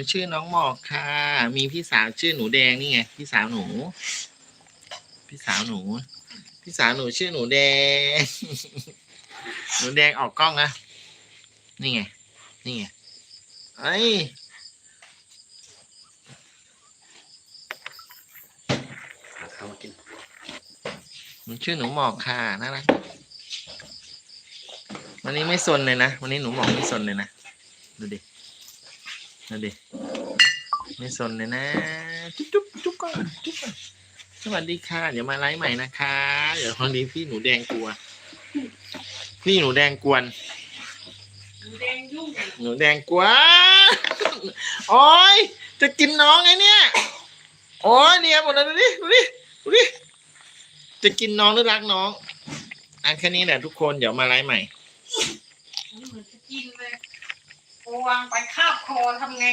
นูชื่อน้องหมอกค่ะ มีพี่สาวชื่อหนูแดงนี่ไง พี่สาวหนู พี่สาวหนู พี่สาวหนูชื่อหนูแดง หนูแดงออกกล้องนะนี่ไง นี่ไงไอ้ยหาข้าวมากินหนูชื่อหนูหมอกค่ะน่ารักวันนี้ไม่ซนเลยนะ วันนี้หนูหมอกไม่ซนเลยนะ ดูดิ ดูดิไม่ซนเลยนะ จุ๊บจุ๊บจุ๊บก่อนจุ๊บก่อนสวัสดีค่ะ เดี๋ยวมาไลฟ์ใหม่นะคะ เดี๋ยววันนี้พี่หนูแดงกลัว พี่หนูแดงกวน หนูแดงยุ่งหนูแดงกวนโอ้ยจะกินน้องไงเนี่ย โอ้ยเนี่ยหมดแล้วดูดิดูดิดูดิ จะกินน้องหรือรักน้อง อันแค่นี้แหละทุกคน เดี๋ยวมาไลฟ์ใหม่ เหมือนจะกินเลยโอ วางไปคาบคอทำไง